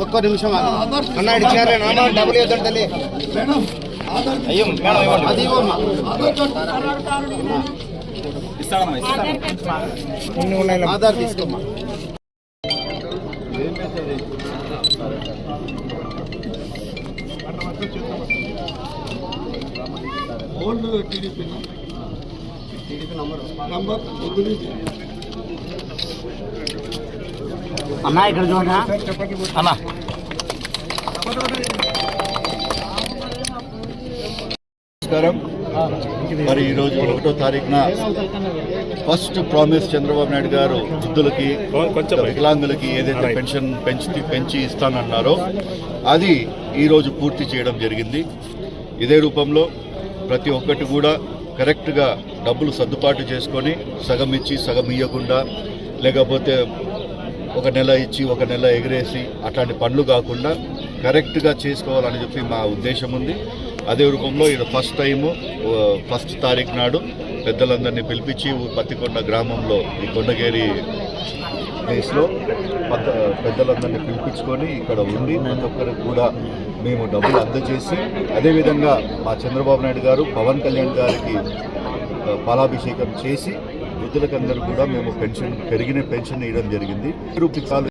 ఒక్క నిమిషం అన్న నాన్న డబ్బులు ఇవ్వద్దు తల్లి అయ్యో మేడం ఇవ్వండి అది ఆధార్ తీసుకోమ్మా old TDP TDP number number అన్నా ఇక్కడ చూడరా? అన్నా. నమస్కారం. మరి ఈరోజు ఒకటో తారీఖున ఫస్ట్ ప్రామిస్ చంద్రబాబు నాయుడు గారు వృద్ధులకి వికలాంగులకి ఏదైతే పెన్షన్ పెంచి పెంచి ఇస్తానన్నారో అది ఈరోజు పూర్తి చేయడం జరిగింది. ఇదే రూపంలో ప్రతి ఒక్కటి కూడా కరెక్ట్గా డబ్బులు సర్దుబాటు చేసుకొని సగం ఇచ్చి సగం ఇవ్వకుండా లేకపోతే ఒక నెల ఇచ్చి ఒక నెల ఎగిరేసి అట్లాంటి పనులు కాకుండా కరెక్ట్గా చేసుకోవాలని చెప్పి మా ఉద్దేశం ఉంది. అదే రూపంలో ఈడ ఫస్ట్ టైము ఫస్ట్ తారీఖు నాడు పెద్దలందరినీ పిలిపించి పత్తికొండ గ్రామంలో ఈ కొండగేరి ప్లేస్లో పెద్ద పెద్దలందరినీ పిలిపించుకొని ఇక్కడ ఉండి ప్రతి ఒక్కరికి కూడా మేము డబ్బులు అందజేసి అదేవిధంగా మా చంద్రబాబు నాయుడు గారు పవన్ కళ్యాణ్ గారికి పాలాభిషేకం చేసి వృద్ధులకందరూ కూడా మేము పెన్షన్ పెరిగిన పెన్షన్ ఇవ్వడం జరిగింది. రూపాయలు